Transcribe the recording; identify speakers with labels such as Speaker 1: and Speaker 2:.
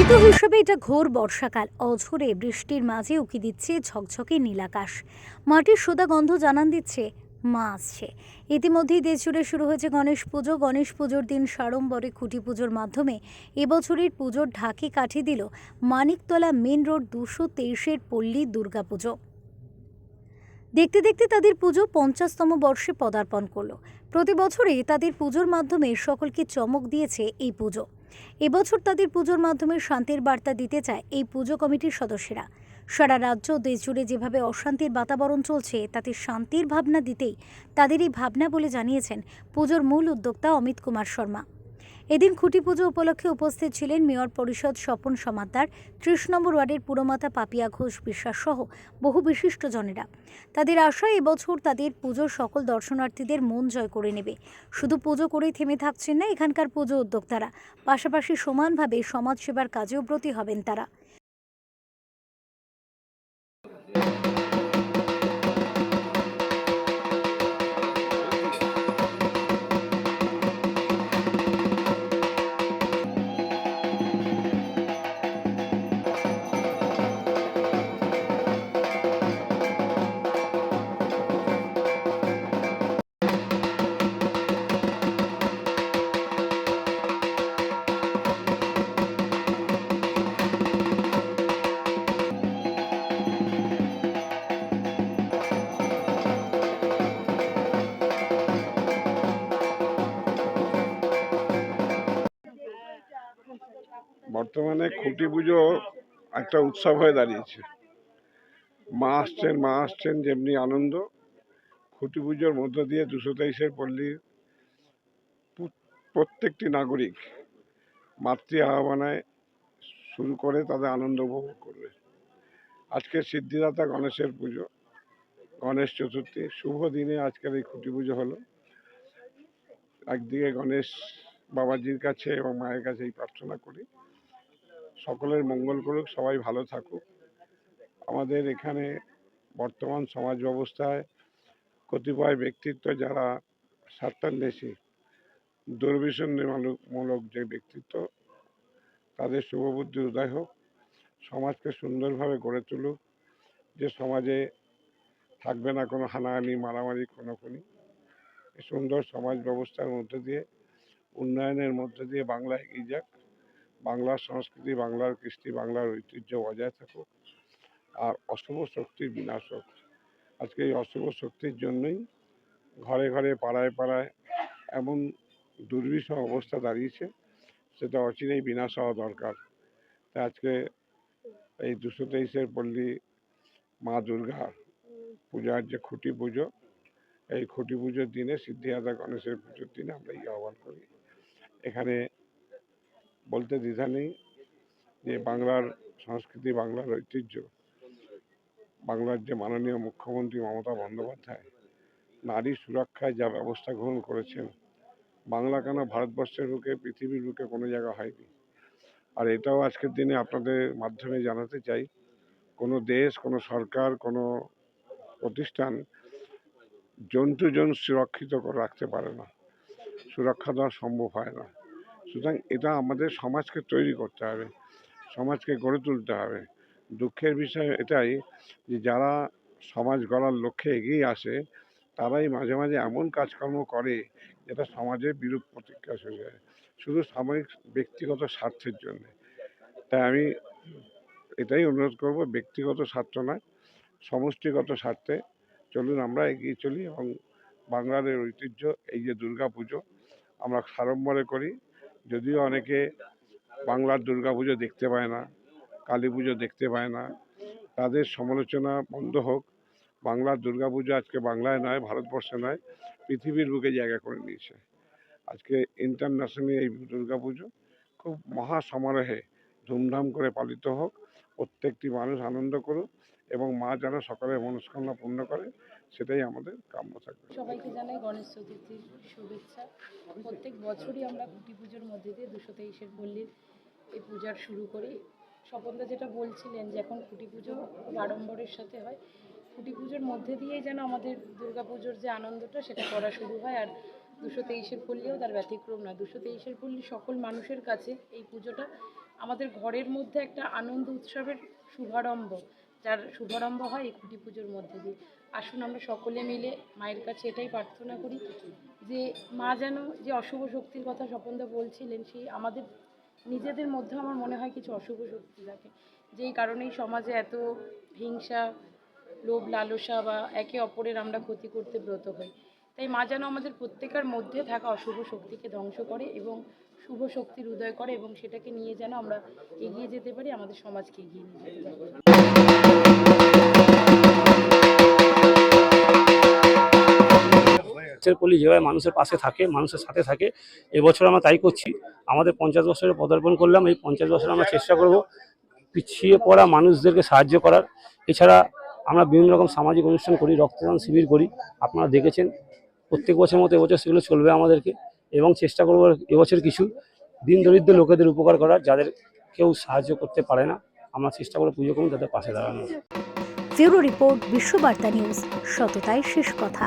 Speaker 1: ঋতু হিসেবে এটা ঘোর বর্ষাকাল। অঝরে বৃষ্টির মাঝে উকি দিচ্ছে ঝকঝকে নীলাকাশ মাটির সোদা গন্ধ জানান দিচ্ছে মা আসছে। ইতিমধ্যেই দেশজুড়ে শুরু হয়েছে গণেশ পুজো। গণেশ পুজোর দিন সাড়ম্বরে খুঁটি পুজোর মাধ্যমে এবছরের পুজোর ঢাকি কাঠি দিল মানিকতলা মেন রোড দুশো তেইশের পল্লী দুর্গাপুজো। দেখতে দেখতে তাদের পুজো পঞ্চাশতম বর্ষে পদার্পণ করল। প্রতি বছরই তাদের পুজোর মাধ্যমে সকলকে চমক দিয়েছে এই পুজো। এবছর তাদের পুজোর মাধ্যমে শান্তির বার্তা দিতে চায় এই পুজো কমিটির সদস্যরা। সারা রাজ্য দেশ জুড়ে যেভাবে অশান্তির বাতাবরণ চলছে, তাতে শান্তির ভাবনা দিতেই তাদের এই ভাবনা বলে জানিয়েছেন পুজোর মূল উদ্যোক্তা অমিত কুমার শর্মা। এদিন খুঁটি পুজো উপলক্ষে উপস্থিত ছিলেন মেয়র পরিষদ স্বপন সমাদ্দার ত্রিশ নম্বর ওয়ার্ডের পুরমাতা পাপিয়া ঘোষ বিশ্বাস সহ বহু বিশিষ্টজনেরা তাদের আশা এবছর তাদের পুজোর সকল দর্শনার্থীদের মন জয় করে নেবে। শুধু পুজো করেই থেমে থাকছেন না এখানকার পুজো উদ্যোক্তারা। পাশাপাশি সমানভাবে সমাজসেবার কাজেও ব্রতী হবেন তারা।
Speaker 2: বর্তমানে খুঁটি পুজো একটা উৎসব হয়ে দাঁড়িয়েছে। মা আসছেন মা আসছেন যেমনি আনন্দ। খুঁটি পুজোর মধ্য দিয়ে দুশো তেইশের পল্লীর প্রত্যেকটি নাগরিক মাতৃ আহ্বানায় শুরু করে তাদের আনন্দ উপভোগ করবে। আজকে সিদ্ধিদাতা গণেশের পুজো, গণেশ চতুর্থী। শুভ দিনে আজকের এই খুঁটি পুজো হলো। একদিকে গণেশ বাবাজির কাছে এবং মায়ের কাছে এই প্রার্থনা করি। সকলের মঙ্গল করুক, সবাই ভালো থাকুক। আমাদের এখানে বর্তমান সমাজ ব্যবস্থায় কতিপয় ব্যক্তিত্ব যারা স্বার্থান্বেষী দুর্বিষণ্যমূলক যে ব্যক্তিত্ব, তাদের শুভবুদ্ধির উদয় হোক, সমাজকে সুন্দরভাবে গড়ে তুলুক, যে সমাজে থাকবে না কোনো হানাহানি, মারামারি, খুনোখুনি। এই সুন্দর সমাজ ব্যবস্থার মধ্যে দিয়ে, উন্নয়নের মধ্যে দিয়ে বাংলা এগিয়ে যাক। বাংলার সংস্কৃতি, বাংলার কৃষ্টি, বাংলার ঐতিহ্য বজায় থাকুক আর অশুভ শক্তির বিনাশ হোক। আজকে এই অশুভ শক্তির জন্যই ঘরে ঘরে, পাড়ায় পাড়ায় এমন দুর্বিষহ অবস্থা দাঁড়িয়েছে, সেটা অচিরেই বিনাশ হওয়া দরকার। তাই আজকে এই দুশো তেইশের পল্লী মা দুর্গা পূজার যে খুঁটি পুজো, এই খুঁটি পুজোর দিনে সিদ্ধিদাতা গণেশের পুজোর দিনে আমরা এই আহ্বান করি। এখানে বলতে দ্বিধা নেই যে বাংলার সংস্কৃতি, বাংলার ঐতিহ্য, বাংলার যে মাননীয় মুখ্যমন্ত্রী মমতা বন্দ্যোপাধ্যায়, নারী সুরক্ষায় যা ব্যবস্থা গ্রহণ করেছেন, বাংলা কেন ভারতবর্ষের বুকে, পৃথিবীর বুকে কোনো জায়গা হয়নি? আর এটাও আজকের দিনে আপনাদের মাধ্যমে জানাতে চাই, কোনো দেশ, কোনো সরকার, কোনো প্রতিষ্ঠান জন্তু জন সুরক্ষিত রাখতে পারে না। সুরক্ষা দেওয়া সম্ভব হয় না। সুতরাং এটা আমাদের সমাজকে তৈরি করতে হবে, সমাজকে গড়ে তুলতে হবে। দুঃখের বিষয় এটাই যে যারা সমাজ গড়ার লক্ষ্যে এগিয়ে আসে, তারাই মাঝে মাঝে এমন কাজকর্ম করে যেটা সমাজের বিরূপ প্রতিক্রিয়া হয়ে যায় শুধু সাময়িক ব্যক্তিগত স্বার্থের জন্য। তাই আমি এটাই অনুরোধ করব, ব্যক্তিগত স্বার্থ নয়, সমষ্টিগত স্বার্থে চলুন আমরা এগিয়ে চলি এবং বাংলার ঐতিহ্য, এই যে দুর্গা পুজো আমরা সাড়ম্বরে করি। যদিও অনেকে বাংলার দুর্গাপুজো দেখতে পায় না কালী পুজো দেখতে পায় না, তাদের সমালোচনা বন্ধ হোক। বাংলার দুর্গাপুজো আজকে বাংলায় নয়, ভারতবর্ষে নয়, পৃথিবীর বুকে জায়গা করে নিয়েছে। আজকে ইন্টারন্যাশনালি এই দুর্গাপুজো খুব মহা সমারোহে ধুমধাম করে পালিত হোক, প্রত্যেকটি মানুষ আনন্দ করুক। এবং মা যেন সকলের মনস্কামনা পূর্ণ করে, সেটাই আমাদের কাম্য থাকবে।
Speaker 3: সবাইকে জানাই গণেশ চতুর্থীর শুভেচ্ছা। প্রত্যেক বছরই আমরা কুটি পুজোর মধ্যে দিয়ে দুশো তেইশের পল্লীর এই পূজার শুরু করি। স্বপনদা যেটা বলছিলেন যে এখন কুটি পুজো আড়ম্বরের সাথে হয়। কুটি পুজোর মধ্যে দিয়েই যেন আমাদের দুর্গা পুজোর যে আনন্দটা, সেটা করা শুরু হয়। আর দুশো তেইশের পল্লীও তার ব্যতিক্রম নয়। দুশো তেইশের পল্লী সকল মানুষের কাছে এই পুজোটা আমাদের ঘরের মধ্যে একটা আনন্দ উৎসবের শুভারম্ভ। যার শুভারম্ভ হয় এই খুঁটি পুজোর মধ্যে দিয়ে। আসুন আমরা সকলে মিলে মায়ের কাছে এটাই প্রার্থনা করি যে মা যেন যে অশুভ শক্তির কথা স্বপনদা বলছিলেন সেই আমাদের, নিজেদের মধ্যে আমার মনে হয় কিছু অশুভ শক্তি থাকে। যেই কারণেই সমাজে এত হিংসা, লোভ, লালসা বা একে অপরের আমরা ক্ষতি করতে ব্রত হই। তাই মা যেন আমাদের প্রত্যেকের মধ্যে থাকা অশুভ শক্তিকে ধ্বংস করে এবং শুভ শক্তির উদয় করে এবং সেটাকে নিয়ে যেন আমরা এগিয়ে যেতে পারি, আমাদের সমাজকে এগিয়ে নিয়ে যেতে পারি।
Speaker 4: কলি যেভাবে মানুষের পাশে থাকে, মানুষের সাথে থাকে, এবছর আমরা তাই করছি। আমাদের পঞ্চাশ বছরে পদার্পণ করলাম, এই পঞ্চাশ বছরে আমরা চেষ্টা করব পিছিয়ে পড়া মানুষদেরকে সাহায্য করার। এছাড়া আমরা বিভিন্ন রকম সামাজিক অনুষ্ঠান করি, রক্তদান শিবির করি। আপনারা দেখেছেন, প্রত্যেক বছর মতো এবছর সেগুলো চলবে আমাদেরকে। এবং চেষ্টা করব এবছর কিছু দিন দরিদ্র লোকেদের উপকার করার, যাদের কেউ সাহায্য করতে পারে না, আমরা চেষ্টা করে পুজো করুন তাদের পাশে
Speaker 1: দাঁড়ানো রিপোর্ট, বিশ্ববার্তা নিউজ সততাই শেষ কথা।